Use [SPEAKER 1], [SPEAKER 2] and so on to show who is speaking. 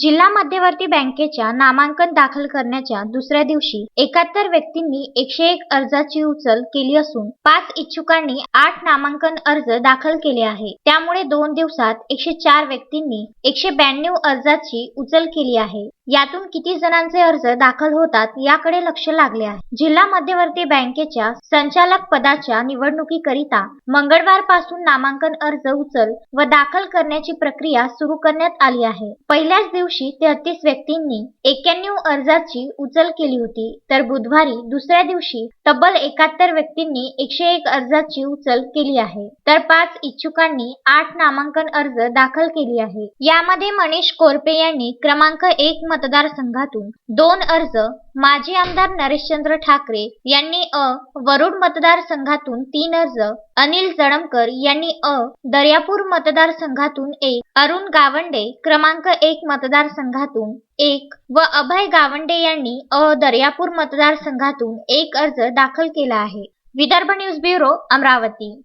[SPEAKER 1] जिल्हा मध्यवर्ती बँकेच्या नामांकन दाखल करण्याच्या दुसऱ्या दिवशी एकाहत्तर व्यक्तींनी एकशे एक अर्जाची उचल केली असून पाच इच्छुकांनी आठ नामांकन अर्ज दाखल केले आहे. त्यामुळे दोन दिवसात एकशे चार व्यक्तींनी एकशे ब्याण्णव अर्जाची उचल केली आहे. यातून किती जणांचे अर्ज दाखल होतात याकडे लक्ष लागले आहे. जिल्हा मध्यवर्ती बँकेच्या संचालक पदाच्या निवडणुकीकरिता मंगळवारपासून नामांकन अर्ज उचल व दाखल करण्याची प्रक्रिया सुरू करण्यात आली आहे. पहिल्याच दिवशी दिवशी तेहतीस व्यक्तींनी एक्याण्णव अर्जाची उचल केली होती. तर बुधवारी दुसऱ्या दिवशी तब्बल एकाहत्तर व्यक्तींनी एकशे एक अर्जाची उचल केली आहे. तर पाच इच्छुकांनी आठ नामांकन अर्ज दाखल केली आहे. यामध्ये मनीष कोरपे यांनी क्रमांक एक मतदारसंघातून दोन अर्ज माजी आमदार नरेशचंद्र ठाकरे यांनी अ वरुड मतदारसंघातून तीन अर्ज अनिल जडमकर यांनी अ दर्यापूर मतदारसंघातून एक अरुण गावंडे क्रमांक एक मतदार मतदारसंघातून एक व अभय गावंडे यांनी अ दर्यापूर मतदारसंघातून एक अर्ज दाखल केला आहे. Vidarbha news bureau Amravati.